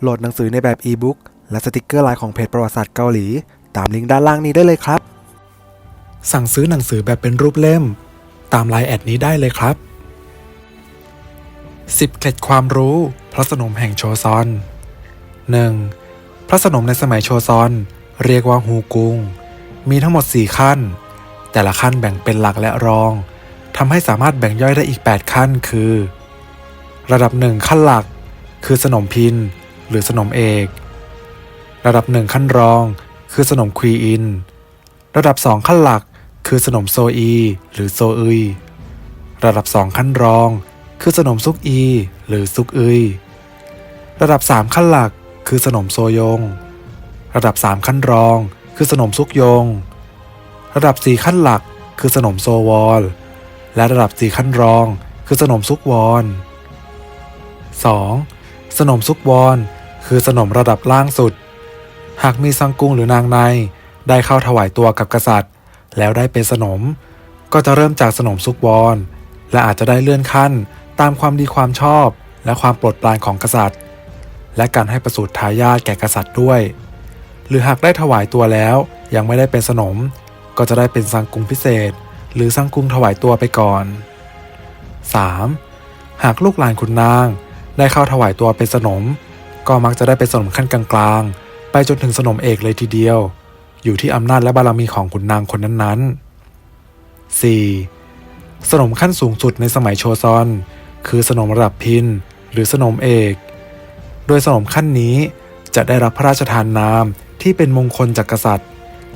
โหลดหนังสือในแบบอีบุ๊กและสติกเกอร์ลายของเพจประวัติศาสตร์เกาหลี ตามลิงก์ด้านล่างนี้ได้เลยครับ สั่งซื้อหนังสือแบบเป็นรูปเล่ม ตามไลน์แอดนี้ได้เลยครับ 10 เคล็ดความรู้พระสนมแห่งโชซอน 1. พระสนมในสมัยโชซอน เรียกว่าฮูกุง มีทั้งหมด 4 ขั้น แต่ละขั้นแบ่งเป็นหลักและรองทำให้สามารถแบ่งย่อยได้อีก 8 ขั้นคือ ระดับ 1 ขั้นหลัก คือสนมพิน หรือสนมเอก ระดับ1ขั้นรองคือสนมควีอิน ระดับ2ขั้นหลักคือสนมโซอีหรือโซอุยระดับ2ขั้นรอง คือสนมซุกอี หรือซุกอุยระดับ3ขั้นหลักคือสนมโซยง ระดับ3ขั้นรอง คือสนมซุกยง ระดับ4ขั้นหลักคือสนมโซวอล และระดับ4ขั้นรอง คือสนมซุกวอน 2. สนมซุกวอน คือสนมระดับล่างสุด หากมีซังกุงหรือนางในได้เข้าถวายตัวกับกษัตริย์ แล้วได้เป็นสนม ก็จะเริ่มจากสนมซุกวอนและอาจจะได้เลื่อนขั้นตามความดีความชอบและความโปรดปรานของกษัตริย์ และการให้ประสูติทายาทแก่กษัตริย์ด้วย หรือหากได้ถวายตัวแล้วยังไม่ได้เป็นสนม ก็จะได้เป็นสังกุงพิเศษ หรือสังกุงถวายตัวไปก่อน 3. หากลูกหลานขุนนางได้เข้าถวายตัวเป็นสนม ก็มักจะได้เป็นสนมขั้นกลางๆ ไปจนถึงสนมเอกเลยทีเดียว อยู่ที่อำนาจและบารมีของขุนนางคนนั้นๆ 4. สนมขั้นสูงสุดในสมัยโชซอน คือสนมระดับพินหรือสนมเอก โดยสนมขั้นนี้จะได้รับพระราชทานนามที่เป็นมงคลจากกษัตริย์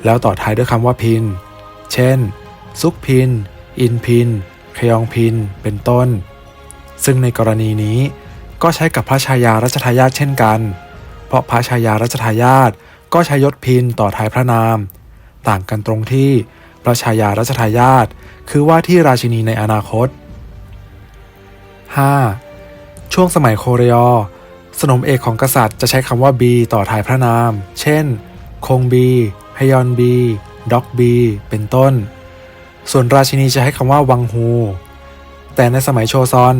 แล้วต่อท้ายด้วยคำว่าพิน เช่น ซุกพิน อินพิน คยองพิน เป็นต้น ซึ่งในกรณีนี้ ก็ใช้กับพระชายารัชทายาทเช่นกัน เพราะพระชายารัชทายาทก็ใช้ยศพินต่อท้ายพระนาม ต่างกันตรงที่พระชายารัชทายาทคือว่าที่ราชินีในอนาคต 5. ช่วงสมัยโคเรียสนมเอกของกษัตริย์จะใช้คำว่าบีต่อท้ายพระนาม เช่น คงบีฮยอนบีด็อกบีเป็นต้น ส่วนราชินีจะให้คำว่าวังฮู แต่ในสมัยโชซอน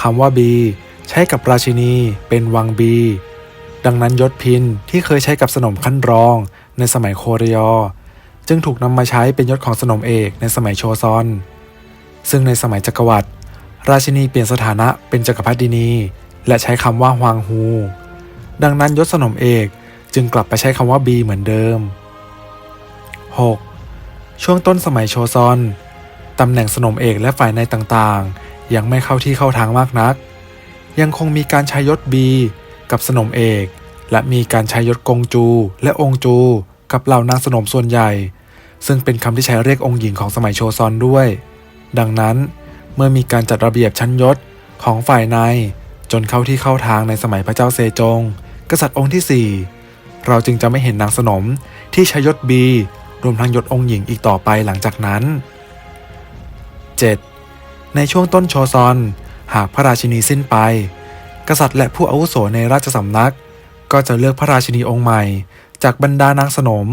คำว่าบี ใช้กับราชินีเป็นวังบี ดังนั้นยศพินที่เคยใช้กับสนมขั้นรองในสมัยโคเรียจึงถูกนำมาใช้เป็นยศของสนมเอกในสมัยโชซอน ซึ่งในสมัยจักรวรรดิราชินีเปลี่ยนสถานะเป็นจักรพรรดินี และใช้คำว่าฮวางฮู ดังนั้นยศสนมเอกจึงกลับไปใช้คำว่าบีเหมือนเดิม 6. ช่วงต้นสมัยโชซอนตำแหน่งสนมเอกและฝ่ายในต่างๆ ยังไม่เข้าที่เข้าทางมากนัก ยังคงมีการใช้ยศบีกับสนมเอก และมีการใช้ยศกงจู และองค์จู กับเหล่านางสนมส่วนใหญ่ ซึ่งเป็นคำที่ใช้เรียกองค์หญิงของสมัยโชซอนด้วย ดังนั้นเมื่อมีการจัดระเบียบชั้นยศของฝ่ายใน จนเข้าที่เข้าทางในสมัยพระเจ้าเซจง กษัตริย์องค์ที่ 4 เราจึงจะไม่เห็นนางสนมที่ใช้ยศบีรวมทั้งยศองค์หญิงอีกต่อไปหลังจากนั้น 7. ในช่วงต้นโชซอน หากพระราชินีสิ้นไป กษัตริย์และผู้อาวุโสในราชสำนัก ก็จะเลือกพระราชินีองค์ใหม่ จากบรรดานางสนม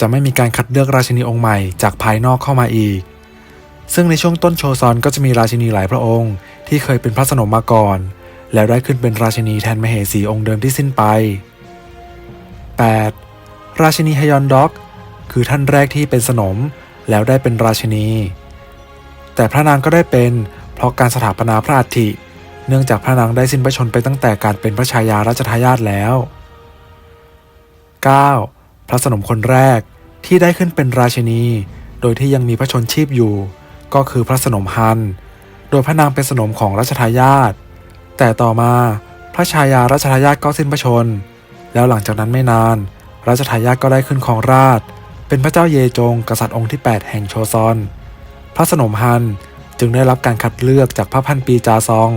จะไม่มีการคัดเลือกราชินีองค์ใหม่จากภายนอกเข้ามาอีก ซึ่งในช่วงต้นโชซอนก็จะมีราชินีหลายพระองค์ ที่เคยเป็นพระสนมมาก่อน แล้วได้ขึ้นเป็นราชินีแทนมเหสีองค์เดิมที่สิ้นไป 8. ราชินีฮยอนด็อก คือท่านแรกที่เป็นสนมแล้วได้เป็นราชินี แต่พระนางก็ได้เป็น เพราะการสถาปนาพระอัฐิ เนื่องจากพระนางได้สิ้นพระชนไปตั้งแต่การเป็นพระชายาราชทายาทแล้ว 9. พระสนมคนแรกที่ได้ขึ้นเป็นราชินี โดยที่ยังมีพระชนชีพอยู่ ก็คือพระสนมฮัน โดยพระนางเป็นสนมของรัชทายาท แต่ต่อมาพระชายารัชทายาทก็สิ้นพระชน แล้วหลังจากนั้นไม่นานรัชทายาทก็ได้ขึ้นครองราช เป็นพระเจ้าเยจงกษัตริย์องค์ที่ 8 แห่งโชซอน พระสนมฮัน จึงได้รับการคัดเลือกจากพระพันปีจาซอง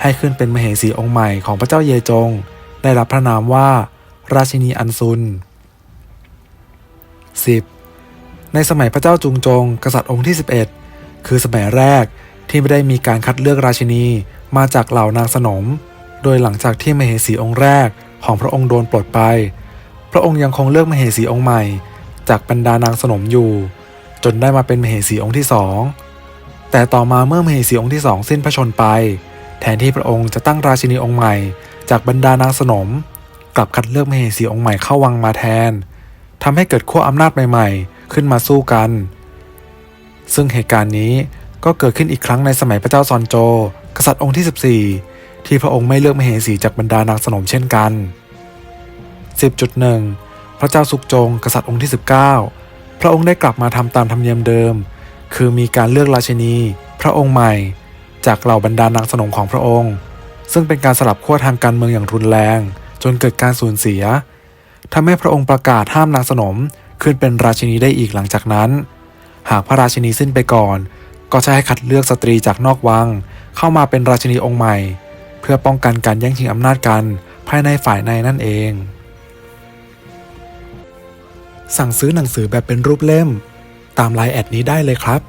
ให้ขึ้นเป็นมเหสีองค์ใหม่ของพระเจ้าเยจง ได้รับพระนามว่า ราชินีอันซุน 10. ในสมัยพระเจ้าจุงจง กษัตริย์องค์ที่ 11 คือสมัยแรกที่ไม่ได้มีการคัดเลือกราชินีมาจากเหล่านางสนม โดยหลังจากที่มเหสีองค์แรกของพระองค์โดนปลดไป พระองค์ยังคงเลือกมเหสีองค์ใหม่ จากบรรดานางสนมอยู่ จนได้มาเป็นมเหสีองค์ที่สอง แต่ต่อมาเมื่อมเหสีองค์ที่สองสิ้นพระชนไป แทนที่พระองค์จะตั้งราชินีองค์ใหม่ จากบรรดานางสนม กลับคัดเลือกมเหสีองค์ใหม่เข้าวังมาแทนทำให้เกิดขั้วอำนาจใหม่ๆ ขึ้นมาสู้กัน ซึ่งเหตุการณ์นี้ก็เกิดขึ้นอีกครั้งในสมัยพระเจ้าซอนโจ กษัตริย์องค์ที่ 14 ที่พระองค์ไม่เลือกมเหสีจากบรรดานางสนมเช่นกัน 10.1 พระเจ้าสุกจง กษัตริย์องค์ที่ 19 พระองค์ได้กลับมาทำตามธรรมเนียมเดิม คือมีการเลือกราชินี พระองค์ใหม่ จากเหล่าบรรดานางสนมของพระองค์ ซึ่งเป็นการสลับขั้วทางการเมืองอย่างรุนแรง จนเกิดการสูญเสียทำให้พระองค์ประกาศห้ามนางสนมขึ้นเป็นราชินีได้อีกหลังจากนั้น หากพระราชินีสิ้นไปก่อน ก็จะให้คัดเลือกสตรีจากนอกวัง เข้ามาเป็นราชินีองค์ใหม่ เพื่อป้องกันการแย่งชิงอำนาจกันภายในฝ่ายในนั่นเอง สั่งซื้อหนังสือแบบเป็นรูปเล่ม ตามไลน์แอดนี้ได้เลยครับ